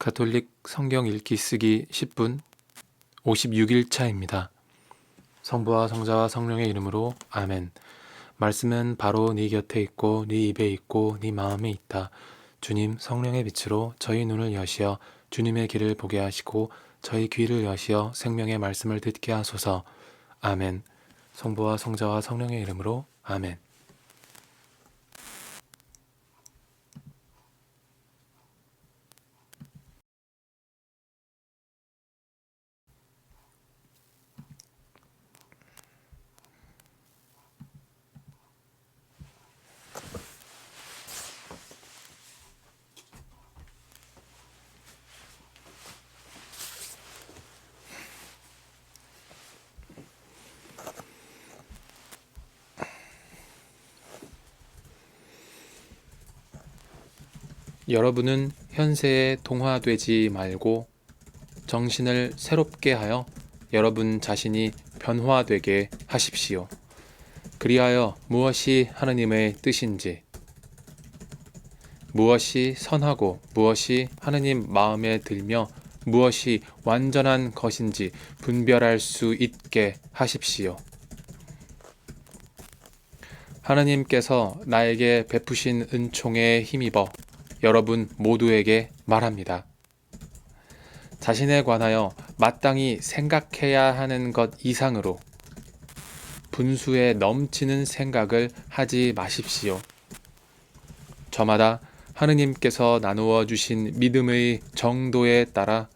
가톨릭 성경 읽기 쓰기 10분 56일 차입니다. 성부와 성자와 성령의 이름으로 아멘. 말씀은 바로 네 곁에 있고 네 입에 있고 네 마음에 있다. 주님 성령의 빛으로 저희 눈을 여시어 주님의 길을 보게 하시고 저희 귀를 여시어 생명의 말씀을 듣게 하소서. 아멘. 성부와 성자와 성령의 이름으로 아멘. 여러분은 현세에 동화되지 말고 정신을 새롭게 하여 여러분 자신이 변화되게 하십시오. 그리하여 무엇이 하느님의 뜻인지, 무엇이 선하고 무엇이 하느님 마음에 들며 무엇이 완전한 것인지 분별할 수 있게 하십시오. 하느님께서 나에게 베푸신 은총에 힘입어 여러분 모두에게 말합니다. 자신에 관하여 마땅히 생각해야 하는 것 이상으로 분수에 넘치는 생각을 하지 마십시오. 저마다 하느님께서 나누어 주신 믿음의 정도에 따라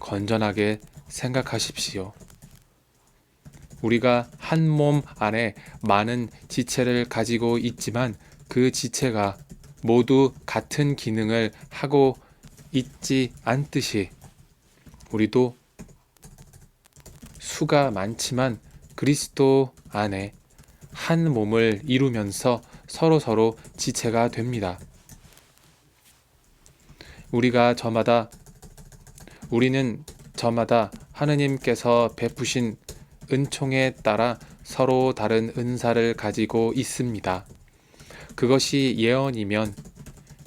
건전하게 생각하십시오. 우리가 한 몸 안에 많은 지체를 가지고 있지만 그 지체가 모두 같은 기능을 하고 있지 않듯이 우리도 수가 많지만 그리스도 안에 한 몸을 이루면서 서로 서로 지체가 됩니다. 우리가 저마다 우리는 저마다 하느님께서 베푸신 은총에 따라 서로 다른 은사를 가지고 있습니다. 그것이 예언이면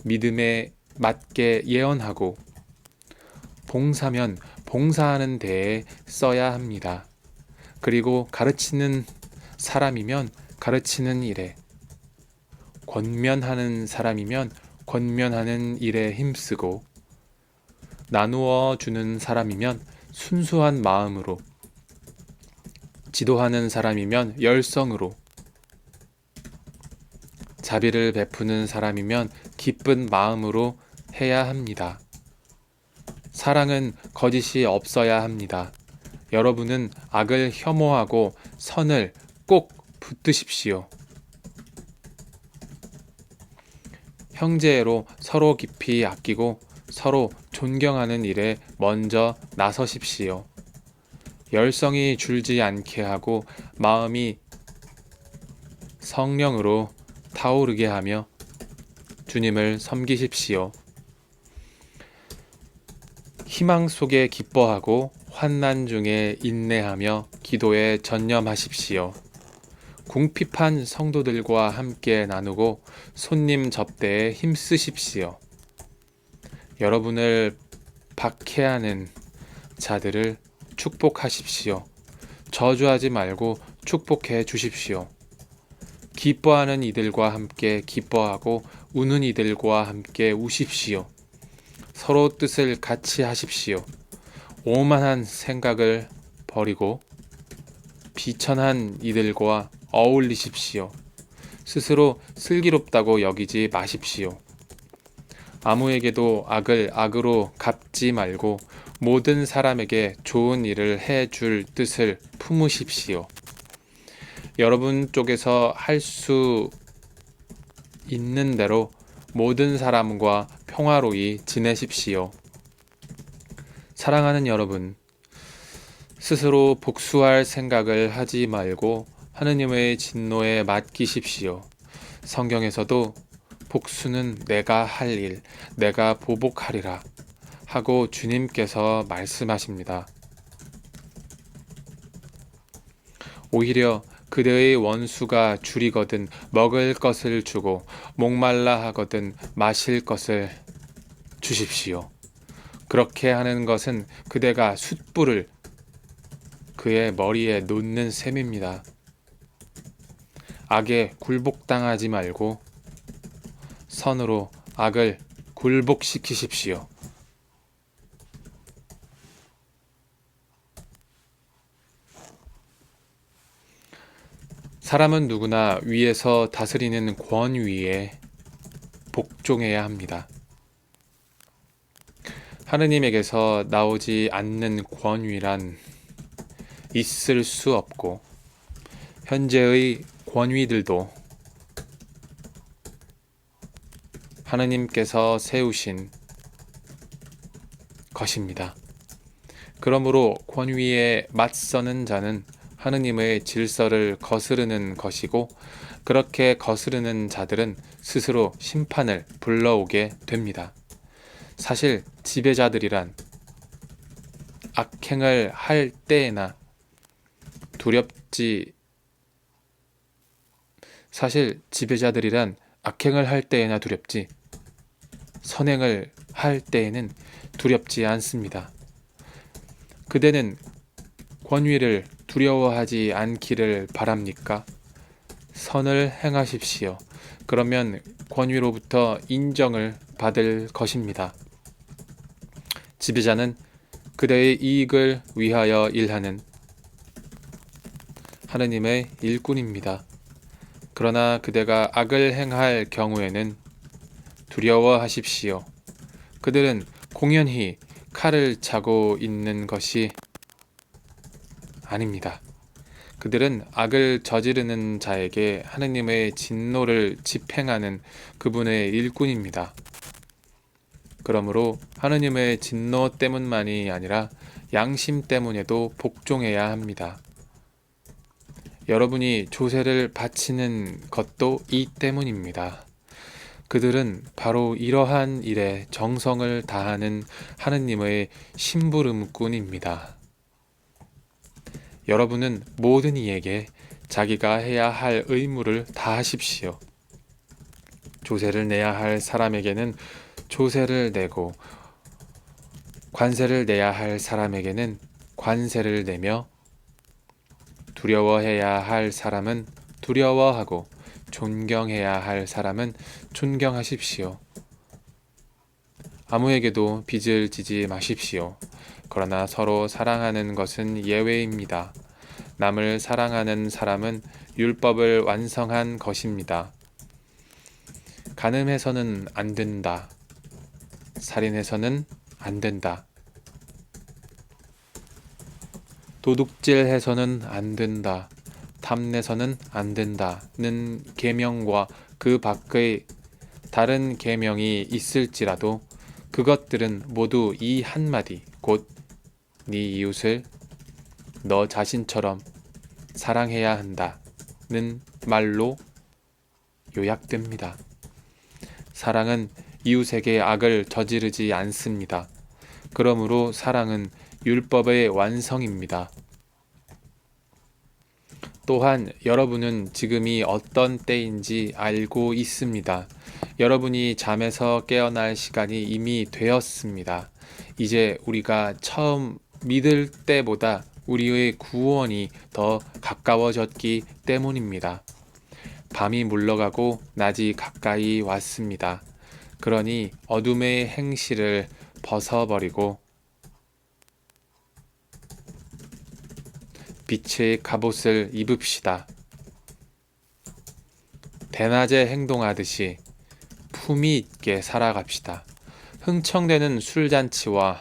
믿음에 맞게 예언하고 봉사면 봉사하는 데에 써야 합니다. 그리고 가르치는 사람이면 가르치는 일에 권면하는 사람이면 권면하는 일에 힘쓰고 나누어 주는 사람이면 순수한 마음으로 지도하는 사람이면 열성으로 자비를 베푸는 사람이면 기쁜 마음으로 해야 합니다. 사랑은 거짓이 없어야 합니다. 여러분은 악을 혐오하고 선을 꼭 붙드십시오. 형제로 서로 깊이 아끼고 서로 존경하는 일에 먼저 나서십시오. 열성이 줄지 않게 하고 마음이 성령으로 타오르게 하며 주님을 섬기십시오. 희망 속에 기뻐하고 환난 중에 인내하며 기도에 전념하십시오. 궁핍한 성도들과 함께 나누고 손님 접대에 힘쓰십시오. 여러분을 박해하는 자들을 축복하십시오. 저주하지 말고 축복해 주십시오. 기뻐하는 이들과 함께 기뻐하고 우는 이들과 함께 우십시오. 서로 뜻을 같이 하십시오. 오만한 생각을 버리고 비천한 이들과 어울리십시오. 스스로 슬기롭다고 여기지 마십시오. 아무에게도 악을 악으로 갚지 말고 모든 사람에게 좋은 일을 해 줄 뜻을 품으십시오. 여러분 쪽에서 할 수 있는 대로 모든 사람과 평화로이 지내십시오. 사랑하는 여러분, 스스로 복수할 생각을 하지 말고 하느님의 진노에 맡기십시오. 성경에서도 복수는 내가 할 일, 내가 보복하리라 하고 주님께서 말씀하십니다. 오히려 그대의 원수가 줄이거든 먹을 것을 주고 목말라 하거든 마실 것을 주십시오. 그렇게 하는 것은 그대가 숯불을 그의 머리에 놓는 셈입니다. 악에 굴복당하지 말고 선으로 악을 굴복시키십시오. 사람은 누구나 위에서 다스리는 권위에 복종해야 합니다. 하느님에게서 나오지 않는 권위란 있을 수 없고 현재의 권위들도 하느님께서 세우신 것입니다. 그러므로 권위에 맞서는 자는 하느님의 질서를 거스르는 것이고 그렇게 거스르는 자들은 스스로 심판을 불러오게 됩니다. 사실 지배자들이란 악행을 할 때에나 두렵지 사실 지배자들이란 악행을 할 때에나 두렵지 선행을 할 때에는 두렵지 않습니다. 그대는 권위를 두려워하지 않기를 바랍니까? 선을 행하십시오. 그러면 권위로부터 인정을 받을 것입니다. 지배자는 그대의 이익을 위하여 일하는 하느님의 일꾼입니다. 그러나 그대가 악을 행할 경우에는 두려워하십시오. 그들은 공연히 칼을 차고 있는 것이 아닙니다. 그들은 악을 저지르는 자에게 하느님의 진노를 집행하는 그분의 일꾼입니다. 그러므로 하느님의 진노 때문만이 아니라 양심 때문에도 복종해야 합니다. 여러분이 조세를 바치는 것도 이 때문입니다. 그들은 바로 이러한 일에 정성을 다하는 하느님의 심부름꾼입니다. 여러분은 모든 이에게 자기가 해야 할 의무를 다하십시오. 조세를 내야 할 사람에게는 조세를 내고 관세를 내야 할 사람에게는 관세를 내며 두려워해야 할 사람은 두려워하고 존경해야 할 사람은 존경하십시오. 아무에게도 빚을 지지 마십시오. 그러나 서로 사랑하는 것은 예외입니다. 남을 사랑하는 사람은 율법을 완성한 것입니다. 간음해서는 안 된다. 살인해서는 안 된다. 도둑질해서는 안 된다. 탐내서는 안 된다는 계명과 그 밖의 다른 계명이 있을지라도 그것들은 모두 이 한마디 곧 네 이웃을 너 자신처럼 사랑해야 한다는 말로 요약됩니다. 사랑은 이웃에게 악을 저지르지 않습니다. 그러므로 사랑은 율법의 완성입니다. 또한 여러분은 지금이 어떤 때인지 알고 있습니다. 여러분이 잠에서 깨어날 시간이 이미 되었습니다. 이제 우리가 처음 믿을 때보다 우리의 구원이 더 가까워졌기 때문입니다. 밤이 물러가고 낮이 가까이 왔습니다. 그러니 어둠의 행실을 벗어버리고 빛의 갑옷을 입읍시다. 대낮에 행동하듯이 품위 있게 살아갑시다. 흥청대는 술잔치와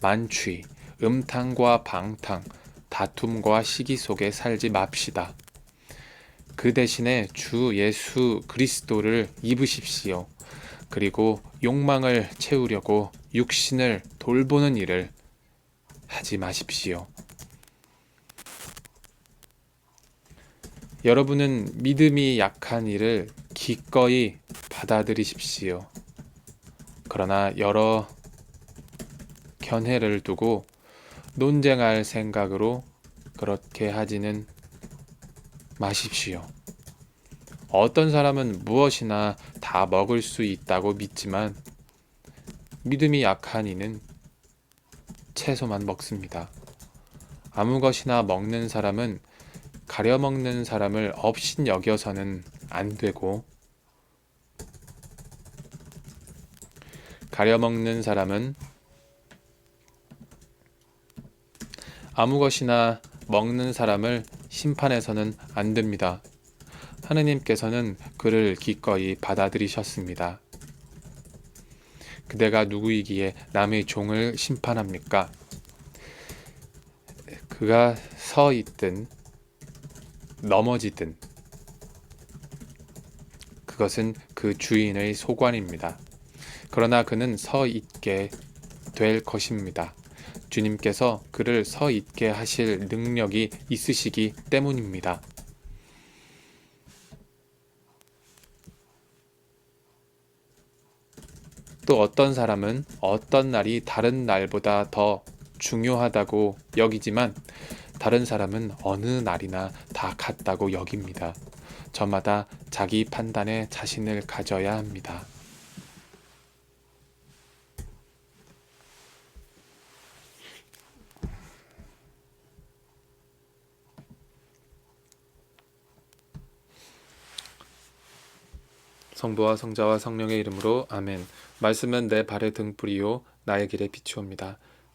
만취, 음탕과 방탕, 다툼과 시기 속에 살지 맙시다. 그 대신에 주 예수 그리스도를 입으십시오. 그리고 욕망을 채우려고 육신을 돌보는 일을 하지 마십시오. 여러분은 믿음이 약한 일을 기꺼이 받아들이십시오. 그러나 여러 견해를 두고 논쟁할 생각으로 그렇게 하지는 마십시오. 어떤 사람은 무엇이나 다 먹을 수 있다고 믿지만 믿음이 약한 이는 채소만 먹습니다. 아무 것이나 먹는 사람은 가려 먹는 사람을 업신 여겨서는 안 되고 가려 먹는 사람은 아무 것이나 먹는 사람을 심판해서는 안 됩니다. 하느님께서는 그를 기꺼이 받아들이셨습니다. 그대가 누구이기에 남의 종을 심판합니까? 그가 서 있든 넘어지든 그것은 그 주인의 소관입니다. 그러나 그는 서 있게 될 것입니다. 주님께서 그를 서 있게 하실 능력이 있으시기 때문입니다. 또 어떤 사람은 어떤 날이 다른 날보다 더 중요하다고 여기지만 다른 사람은 어느 날이나 다 같다고 여깁니다. 저마다 자기 판단에 자신을 가져야 합니다. 성부와 성자와 성령의 이름으로 아멘. 말씀은 내 발의 등불이요 나의 길에 비추옵니다.